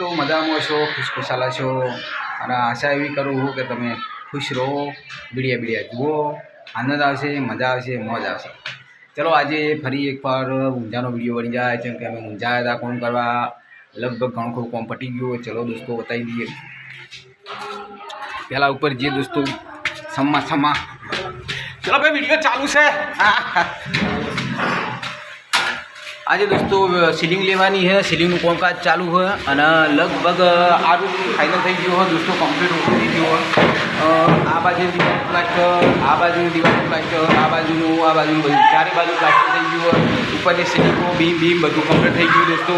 દોસ્તો મજામાં છો ખુશખુશાલા છો. અને આશા એવી કરું છું કે તમે ખુશ રહો, બીડિયા બીડિયા જુઓ, આનંદ આવશે, મજા આવશે, મોજ આવશે. ચલો, આજે ફરી એકવાર ઊંઝાનો વીડિયો બની જાય, જેમ કે અમે ઊંઝા હતા કોમ કરવા. લગભગ ઘણું ખરું કોમ પટી ગયું. ચલો, દોસ્તો, બતાવી દઈએ. પહેલાં ઉપર જે દોસ્તો, સમા સમા. ચલો, ભાઈ, વીડિયો ચાલુ છે. આજે દોસ્તો સીલિંગ લેવાની છે સીલિંગનું કામકાજ ચાલુ છે અને લગભગ આ રૂમ ફાઇનલ થઈ ગયું હોય દોસ્તો કમ્પ્લીટ ઓછું થઈ ગયું હોય અ, આ બાજુ દિવાલનું પ્લાસ્ટર આ બાજુનું દિવાલનું પ્લાસ્ટર આ બાજુનું આ બાજુનું બધું ચારે બાજુ પ્લાસ્ટર થઈ ગયું હોય ઉપરની સીલિંગો બીમ બીમ બધું કમ્પ્લીટ થઈ ગયું દોસ્તો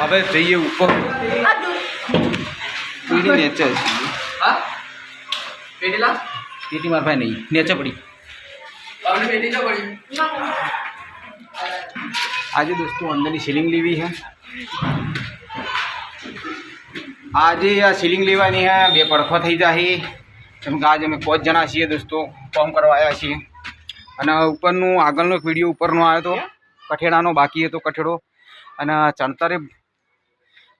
હવે જઈએ ઉપર પીડી નેચર હા પેટીલા પીટી માર ભાઈ નહીં નેચર પડી તમને પેટી તો પડી આજે દોસ્તો અંદરની સીલિંગ લેવી છે. આજે આ સીલિંગ લેવાની છે, બે પડખો થઈ જાય કેમ કે આજે અમે પાંચ જણા છીએ દોસ્તો ફોર્મ કરવા આવ્યા છીએ. અને ઉપરનું, આગળનો એક વીડિયો ઉપરનો આવ્યો હતો. કઠેડાનો બાકી હતો કઠેડો. અને ચણતરે,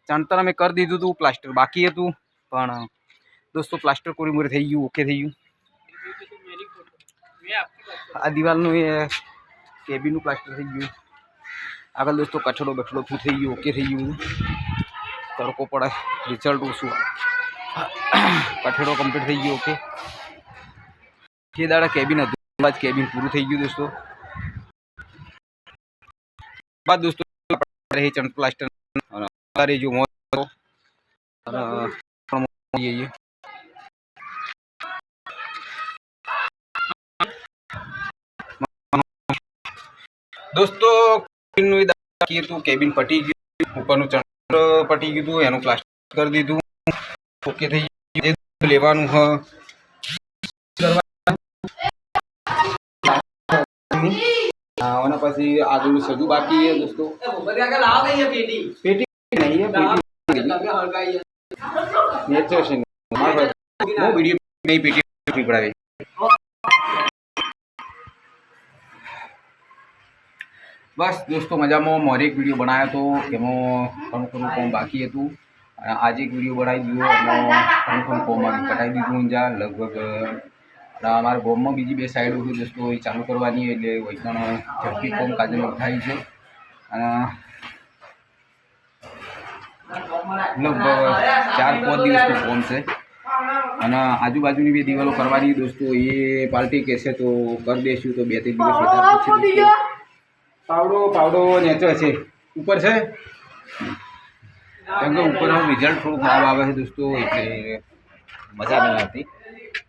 ચણતર અમે કરી દીધું હતું પ્લાસ્ટર બાકી હતું. પણ દોસ્તો પ્લાસ્ટર કોરી મોરી થઈ ગયું ઓકે થઈ ગયું. આ દિવાલનું એ કેબીનું પ્લાસ્ટર થઈ ગયું. આગળ દોસ્તો કચડો બચડો ફૂટ થઈ ગયું ઓકે થઈ ગયું તડકો પડે રિઝલ્ટ ઓછું કઠેડો કમ્પ્લીટ થઈ ગયો ઓકે જે દાડા કેબિન હતું બાદ કેબિન પૂરું થઈ ગયું દોસ્તો બાદ દોસ્તો રહી ચણ પ્લાસ્ટર અને અત્યારે જો મોજ કરો. અને પણ મોજ જઈએ દોસ્તો કેબિનનું એ બાકી હતું કેબિન પટી ગયું ઉપરનું ચણ પટી ગયું હતું એનું પ્લાસ્ટર કરી દીધું ઓકે થઈ ગયું જે લેવાનું હ હા, અને પછી આગળનું સજુ બાકી છે દોસ્તો બધી આગળ લાવ દઈએ પેટી પેટી નહીં હે, પેટી તમે હળગાઈએ નેચર છે મારા ભાઈ હું વિડીયો નહીં પેટી પીપડાવી બસ દોસ્તો મજામાં. મારે એક વીડિયો બનાવ્યો હતો, એમાં ઘણું ઘણું કોમ બાકી હતું. આજે એક વીડિયો બનાવી દીધો, એમાં ઘણું ખરું કોમ કટાવી દીધું જ્યાં લગભગ અમારા ગોમમાં બીજી બે સાઈડો હતી દોસ્તો એ ચાલુ કરવાની એટલે વૈષ્ણવ ઝડપી કોમ કાજે થાય છે. અને લગભગ ચાર પાંચ દિવસનું કોમ છે. અને આજુબાજુની બે દિવાલો કરવાની દોસ્તો. એ પાર્ટી કહેશે તો કરી દઈશું તો બે ત્રણ દિવસ. પાવડો પાવડો નેચર છે. ઉપર છે? કેમ કે ઉપરનું રિઝલ્ટ થોડું ખરાબ આવે છે દોસ્તો એટલે મજા નહીં આવતી.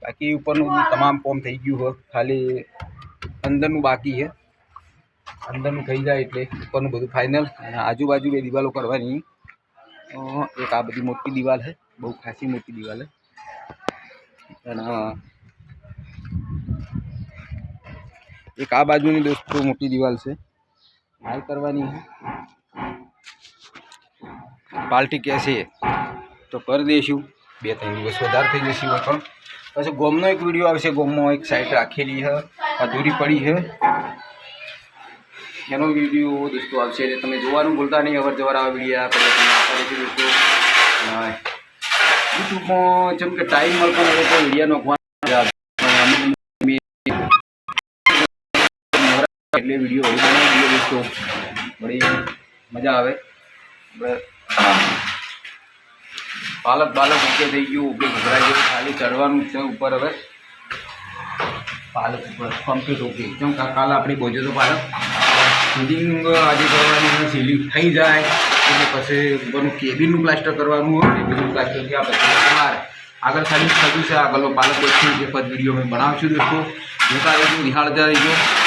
બાકી ઉપરનું તમામ કોમ થઈ ગયું હોય. ખાલી અંદરનું બાકી છે. અંદરનું થઈ જાય એટલે ઉપરનું બધું ફાઇનલ અને આજુબાજુ બે દિવાલો કરવાની. એક આ બધી મોટી દિવાલ છે. બહુ ખાસી મોટી દિવાલ છે. અને એક આ બાજુની દોસ્તો મોટી દિવાલ છે. હાલ કરવાની છે પાર્ટી કહેશે તો કરી દઈશું બે ત્રણ દિવસ વધારે થઈ જશે હવે પણ પછી ગોમનો એક વિડીયો આવશે ગોમમાં એક સાઈડ રાખેલી છે અધૂરી પડી છે એનો વિડીયો દોસ્તો આવશે એટલે તમે જોવાનું ભૂલતા નહીં અવર જવર આ વિડીયો આપણે તમને આપતા રહીશું દોસ્તો અને યુટ્યુબમાં જેમ કે ટાઈમ મળતો હોય તો વિડીયો નાખવાનો એટલે વિડીયો હોય બનાવી દઈએ દોસ્તો બડી મજા આવે આપણે પાલક બાલક ઓકે થઈ ગયું ઓકે ઘબરાઈ ગયું ખાલી ચડવાનું જ છે ઉપર હવે પાલક ઉપર કમ્પ્લીટ ઓકે જેમ કા- કાલ આપણે બોજો તો પાલક સીલિંગ આજે કરવાની છે સીલિંગ થઈ જાય એટલે પછી ઉપરનું કેબિનનું પ્લાસ્ટર કરવાનું હોય કેબિનનું પ્લાસ્ટર થયા પછી બહાર આગળ ખાલી થતું છે આગળનો પાલક ઓછું એ પછી વિડીયો અમે બનાવશું દોસ્તો જોતા રહીશું નિહાળતા રહીશું અ,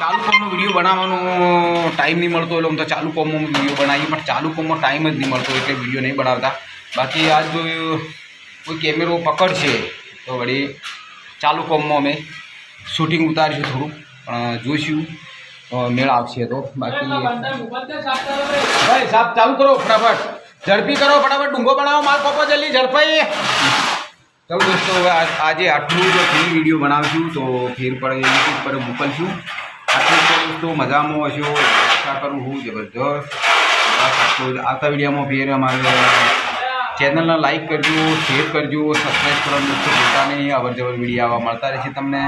ચાલુ કોમનો વીડિયો બનાવવાનો ટાઈમ નહીં મળતો એટલે આમ તો ચાલુ કોમમાં વીડિયો બનાવીએ પણ ચાલુ કોમમાં ટાઈમ જ નહીં મળતો એટલે વીડિયો નહીં બનાવતા. બાકી આજ કોઈ કેમેરો પકડશે તો વળી ચાલુ કોમમાં અમે શૂટિંગ ઉતારીશું થોડું પણ જોઈશું મેળ આવશે તો. બાકી ભાઈ સાહેબ ચાલુ કરો ફટાફટ. ઝડપી કરો ફટાફટ ડુંગો બનાવો માલ પપ્પા જલ્દી ઝડપાઈ. ચાલો દોસ્તો હવે આજે આટલું જ ફ્રી વીડિયો બનાવીશું તો ફેર પર યુટ્યુબ પર મોકલશું. દોસ્તો મજામાં હશો? આશા કરું હું જબરજસ્ત. આવતા વિડીયોમાં ફેર અમારે ચેનલને લાઇક કરજો શેર કરજો સબસ્ક્રાઈબ કરવાનું દોસ્તો નહીં. અવર જવર વીડિયો આવવા મળતા રહેશે તમને.